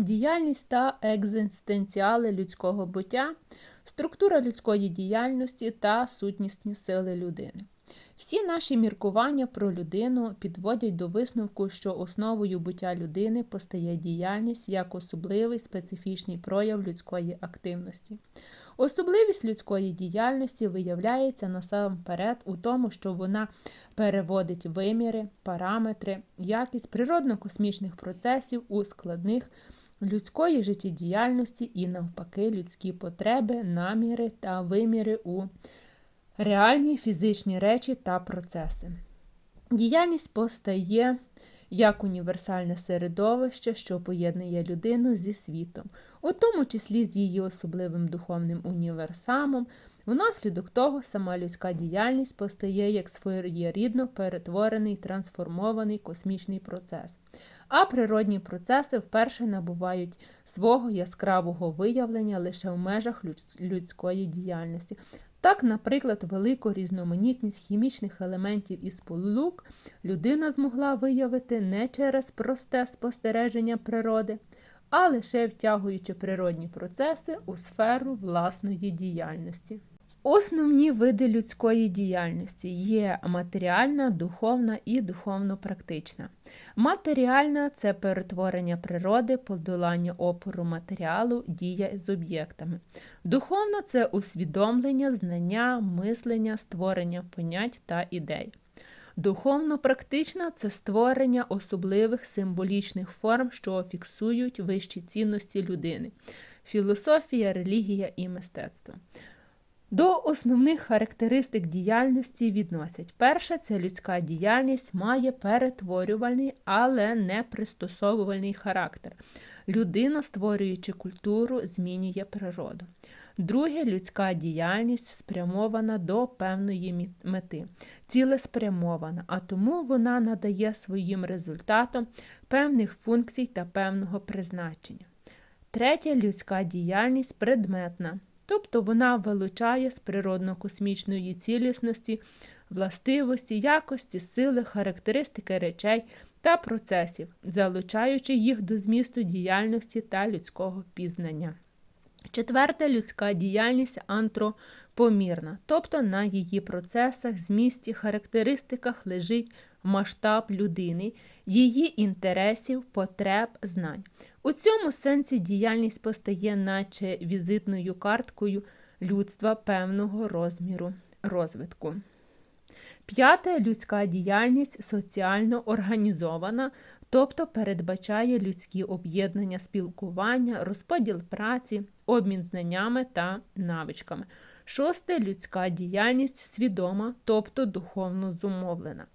Діяльність та екзистенціали людського буття, структура людської діяльності та сутнісні сили людини. Всі наші міркування про людину підводять до висновку, що основою буття людини постає діяльність як особливий специфічний прояв людської активності. Особливість людської діяльності виявляється насамперед у тому, що вона переводить виміри, параметри, якість природно-космічних процесів у складних людської життєдіяльності і, навпаки, людські потреби, наміри та виміри у реальні фізичні речі та процеси. Діяльність постає як універсальне середовище, що поєднує людину зі світом, у тому числі з її особливим духовним універсамом. Внаслідок того сама людська діяльність постає як своєрідно перетворений трансформований космічний процес. А природні процеси вперше набувають свого яскравого виявлення лише в межах людської діяльності, так, наприклад, велику різноманітність хімічних елементів і сполук людина змогла виявити не через просте спостереження природи, а лише втягуючи природні процеси у сферу власної діяльності. Основні види людської діяльності є матеріальна, духовна і духовно-практична. Матеріальна це перетворення природи, подолання опору матеріалу, дія з об'єктами. Духовна це усвідомлення, знання, мислення, створення понять та ідей. Духовно-практична це створення особливих символічних форм, що фіксують вищі цінності людини, філософія, релігія і мистецтво. До основних характеристик діяльності відносять перше, це людська діяльність має перетворювальний, але не пристосовувальний характер. Людина, створюючи культуру, змінює природу. Друге, людська діяльність спрямована до певної мети, цілеспрямована, а тому вона надає своїм результатам певних функцій та певного призначення. Третє людська діяльність предметна тобто вона вилучає з природно-космічної цілісності властивості, якості, сили, характеристики речей та процесів, залучаючи їх до змісту діяльності та людського пізнання. Четверте людська діяльність антропомірна, тобто на її процесах, змісті, характеристиках лежить масштаб людини, її інтересів, потреб, знань. У цьому сенсі діяльність постає, наче візитною карткою людства певного розміру розвитку. П'яте людська діяльність соціально організована, тобто передбачає людські об'єднання спілкування, розподіл праці, обмін знаннями та навичками. Шосте людська діяльність свідома, тобто духовно зумовлена.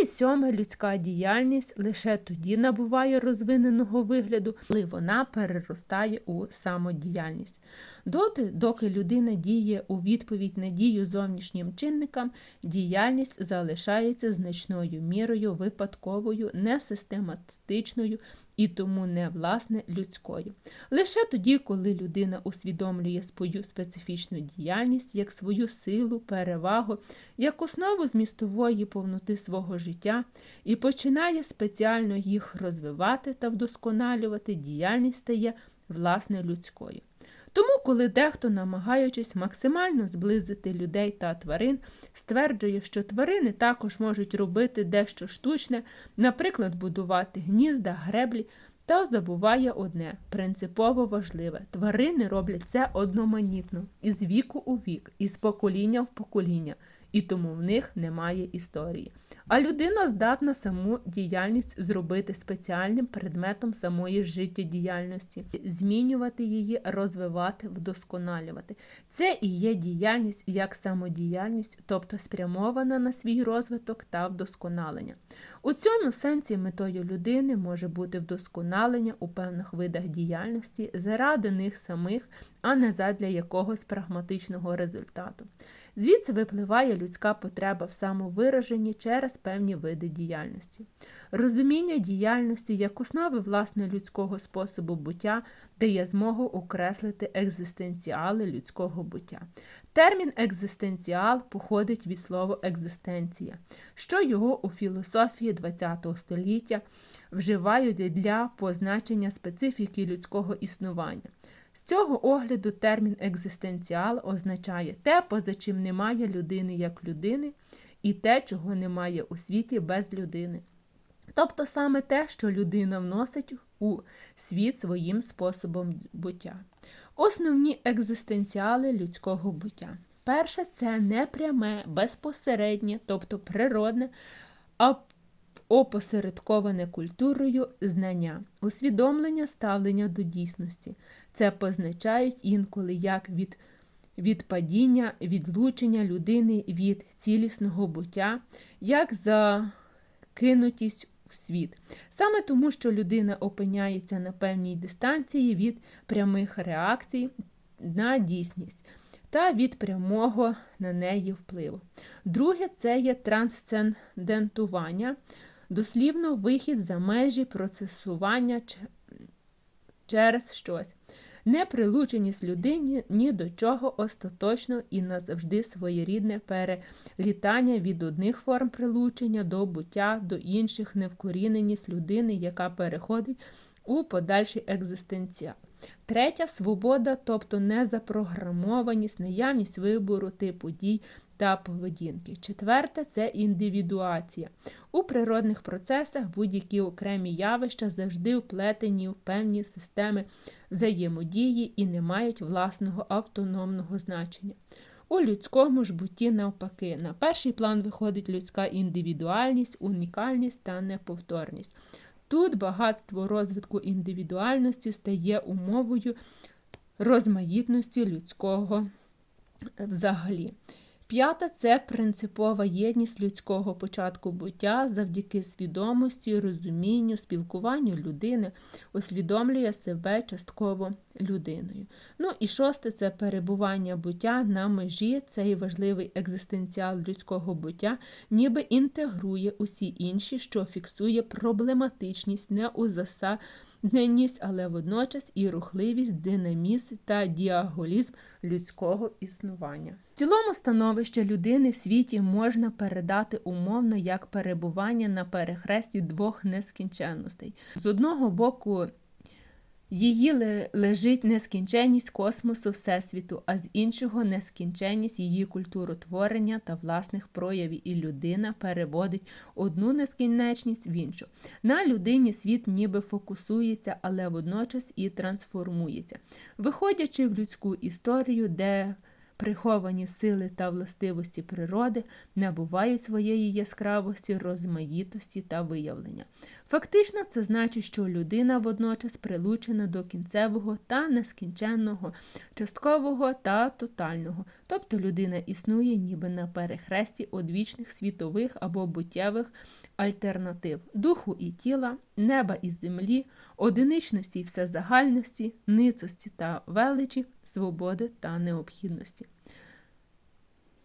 І сьоме людська діяльність лише тоді набуває розвиненого вигляду, коли вона переростає у самодіяльність. Доти, доки людина діє у відповідь на дію зовнішнім чинникам, діяльність залишається значною мірою випадковою, несистематичною і тому не власне людською. Лише тоді, коли людина усвідомлює свою специфічну діяльність як свою силу, перевагу, як основу змістової повноти свого життя і починає спеціально їх розвивати та вдосконалювати, діяльність стає власне людською. Тому, коли дехто, намагаючись максимально зблизити людей та тварин, стверджує, що тварини також можуть робити дещо штучне, наприклад, будувати гнізда, греблі, та забуває одне принципово важливе. Тварини роблять це одноманітно, із віку у вік, із покоління в покоління, і тому в них немає історії. А людина здатна саму діяльність зробити спеціальним предметом самої життєдіяльності, змінювати її, розвивати, вдосконалювати. Це і є діяльність як самодіяльність, тобто спрямована на свій розвиток та вдосконалення. У цьому сенсі метою людини може бути вдосконалення у певних видах діяльності заради них самих, а не задля якогось прагматичного результату. Звідси випливає людська потреба в самовираженні через через певні види діяльності. Розуміння діяльності як основи власне людського способу буття дає змогу окреслити екзистенціали людського буття. Термін екзистенціал походить від слова екзистенція, що його у філософії ХХ століття вживають для позначення специфіки людського існування. З цього огляду термін екзистенціал означає те, поза чим немає людини як людини, і те, чого немає у світі без людини. Тобто саме те, що людина вносить у світ своїм способом буття. Основні екзистенціали людського буття. Перше це непряме, безпосереднє, тобто природне, а опосередковане культурою знання, усвідомлення ставлення до дійсності. Це позначають інколи як від відпадіння, відлучення людини від цілісного буття, як закинутість в світ. Саме тому, що людина опиняється на певній дистанції від прямих реакцій на дійсність. Та від прямого на неї впливу. Друге це є трансцендентування, дослівно вихід за межі процесування через щось. Неприлученість людині ні до чого остаточно і назавжди своєрідне перелітання від одних форм прилучення до буття до інших, невкоріненість людини, яка переходить у подальший екзистенціал. Третя свобода, тобто незапрограмованість, наявність вибору типу дій та поведінки. Четверте це індивідуація. У природних процесах будь-які окремі явища завжди вплетені в певні системи взаємодії і не мають власного автономного значення. У людському ж бутті, навпаки, на перший план виходить людська індивідуальність, унікальність та неповторність. Тут багатство розвитку індивідуальності стає умовою розмаїтності людського взагалі. П'ята це принципова єдність людського початку буття завдяки свідомості, розумінню, спілкуванню людини, усвідомлює себе частково людиною. Ну і шосте це перебування буття на межі, цей важливий екзистенціал людського буття, ніби інтегрує усі інші, що фіксує проблематичність не у але водночас і рухливість, динамізм та діаголізм людського існування. В цілому становище людини в світі можна передати умовно як перебування на перехресті двох нескінченностей. З одного боку, Її лежить нескінченність космосу Всесвіту, а з іншого нескінченність її культуротворення та власних проявів, і людина переводить одну нескінченність в іншу. На людині світ ніби фокусується, але водночас і трансформується, виходячи в людську історію, де приховані сили та властивості природи набувають своєї яскравості, розмаїтості та виявлення. Фактично, це значить, що людина водночас прилучена до кінцевого та нескінченного, часткового та тотального, тобто людина існує ніби на перехресті одвічних світових або буттєвих альтернатив духу і тіла, неба і землі, одиничності і всезагальності, ницості та величі, свободи та необхідності.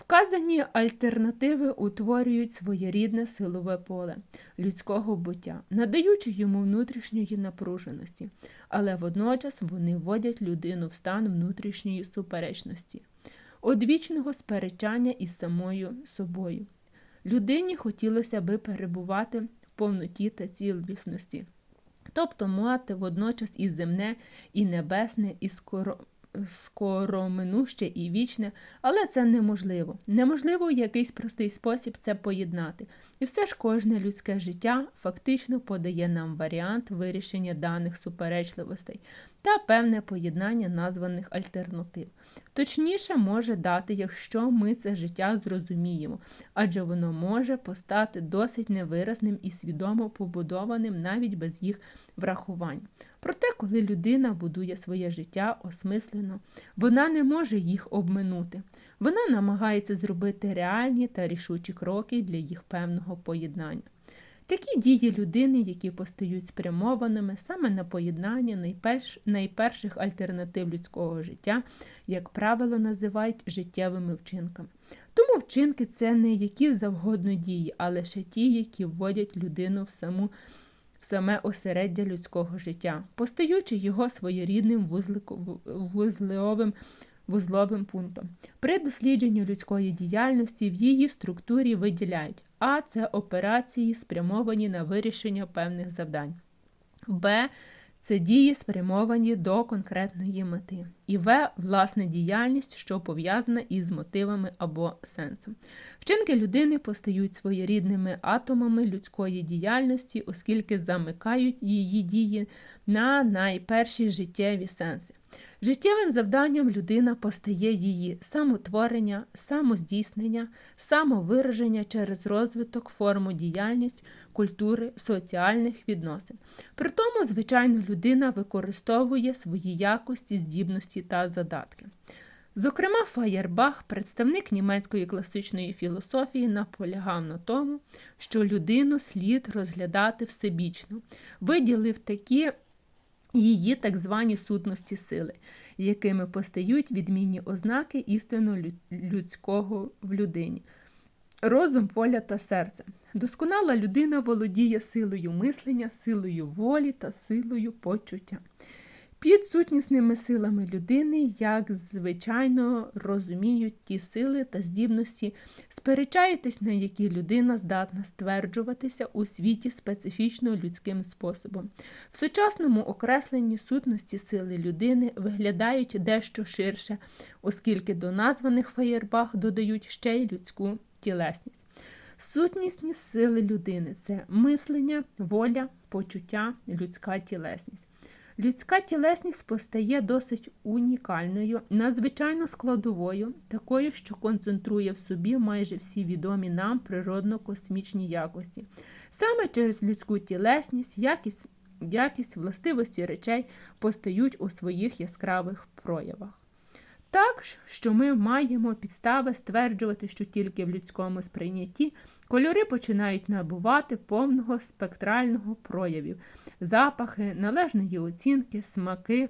Вказані альтернативи утворюють своєрідне силове поле людського буття, надаючи йому внутрішньої напруженості, але водночас вони вводять людину в стан внутрішньої суперечності, одвічного сперечання із самою собою. Людині хотілося би перебувати в повноті та цілісності, тобто мати водночас і земне, і небесне, і скоро скороминуще і вічне, але це неможливо. Неможливо в якийсь простий спосіб це поєднати. І все ж кожне людське життя фактично подає нам варіант вирішення даних суперечливостей та певне поєднання названих альтернатив. Точніше може дати, якщо ми це життя зрозуміємо, адже воно може постати досить невиразним і свідомо побудованим навіть без їх врахувань. Проте, коли людина будує своє життя осмислено, вона не може їх обминути. Вона намагається зробити реальні та рішучі кроки для їх певного поєднання. Такі дії людини, які постають спрямованими саме на поєднання найперш, найперших альтернатив людського життя, як правило, називають життєвими вчинками. Тому вчинки це не які завгодно дії, а лише ті, які вводять людину в саму в саме осереддя людського життя, постаючи його своєрідним вузловим вузловим пунктом. При дослідженні людської діяльності в її структурі виділяють А це операції, спрямовані на вирішення певних завдань. Б це дії, спрямовані до конкретної мети. І В власне діяльність, що пов'язана із мотивами або сенсом. Вчинки людини постають своєрідними атомами людської діяльності, оскільки замикають її дії на найперші життєві сенси. Життєвим завданням людина постає її самотворення, самоздійснення, самовираження через розвиток, форму діяльність, культури, соціальних відносин. При тому, звичайно, людина використовує свої якості, здібності та задатки. Зокрема, Фаєрбах, представник німецької класичної філософії, наполягав на тому, що людину слід розглядати всебічно, виділив такі її так звані сутності сили, якими постають відмінні ознаки істинно людського в людині. Розум, воля та серце. Досконала людина володіє силою мислення, силою волі та силою почуття. Під сутнісними силами людини, як звичайно розуміють ті сили та здібності, сперечаєтесь, на які людина здатна стверджуватися у світі специфічно людським способом. В сучасному окресленні сутності сили людини виглядають дещо ширше, оскільки до названих фаєрбах додають ще й людську тілесність. Сутнісні сили людини це мислення, воля, почуття, людська тілесність. Людська тілесність постає досить унікальною, надзвичайно складовою, такою, що концентрує в собі майже всі відомі нам природно-космічні якості. Саме через людську тілесність, якість, якість властивості речей постають у своїх яскравих проявах. Так, що ми маємо підстави стверджувати, що тільки в людському сприйнятті кольори починають набувати повного спектрального проявів, запахи, належної оцінки, смаки,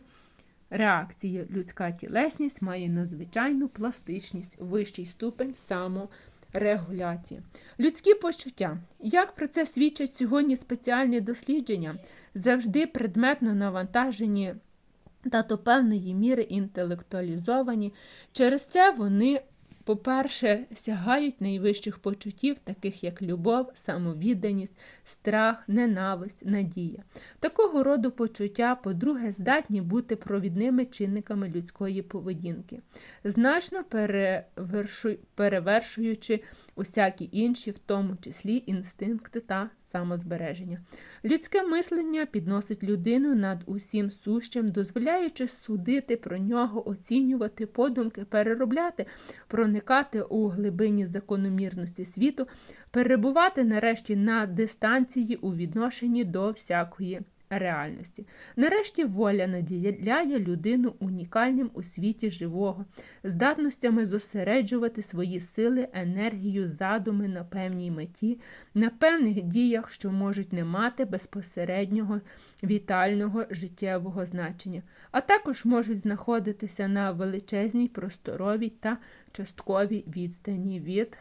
реакції. Людська тілесність має надзвичайну пластичність, вищий ступень саморегуляції. Людські почуття. Як про це свідчать сьогодні спеціальні дослідження, завжди предметно навантажені та до певної міри інтелектуалізовані. Через це вони по-перше, сягають найвищих почуттів, таких як любов, самовідданість, страх, ненависть, надія. Такого роду почуття, по-друге, здатні бути провідними чинниками людської поведінки, значно перевершуючи усякі інші, в тому числі інстинкти та самозбереження. Людське мислення підносить людину над усім сущим, дозволяючи судити про нього, оцінювати подумки, переробляти, проникати у глибині закономірності світу, перебувати нарешті на дистанції у відношенні до всякої реальності. Нарешті воля наділяє людину унікальним у світі живого, здатностями зосереджувати свої сили, енергію, задуми на певній меті, на певних діях, що можуть не мати безпосереднього вітального життєвого значення, а також можуть знаходитися на величезній просторовій та частковій відстані від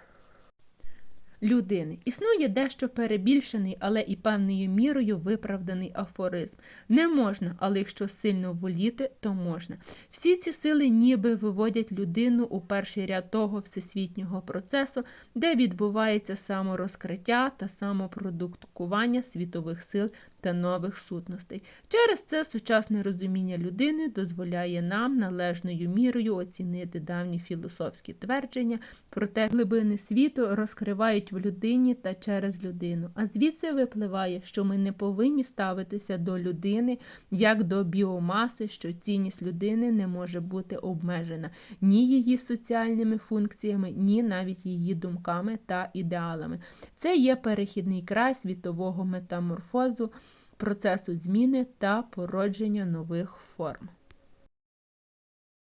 людини. Існує дещо перебільшений, але і певною мірою виправданий афоризм. Не можна, але якщо сильно воліти, то можна. Всі ці сили ніби виводять людину у перший ряд того всесвітнього процесу, де відбувається саморозкриття та самопродуктування світових сил та нових сутностей. Через це сучасне розуміння людини дозволяє нам належною мірою оцінити давні філософські твердження, проте глибини світу розкривають в людині та через людину. А звідси випливає, що ми не повинні ставитися до людини як до біомаси, що цінність людини не може бути обмежена ні її соціальними функціями, ні навіть її думками та ідеалами. Це є перехідний край світового метаморфозу процесу зміни та породження нових форм.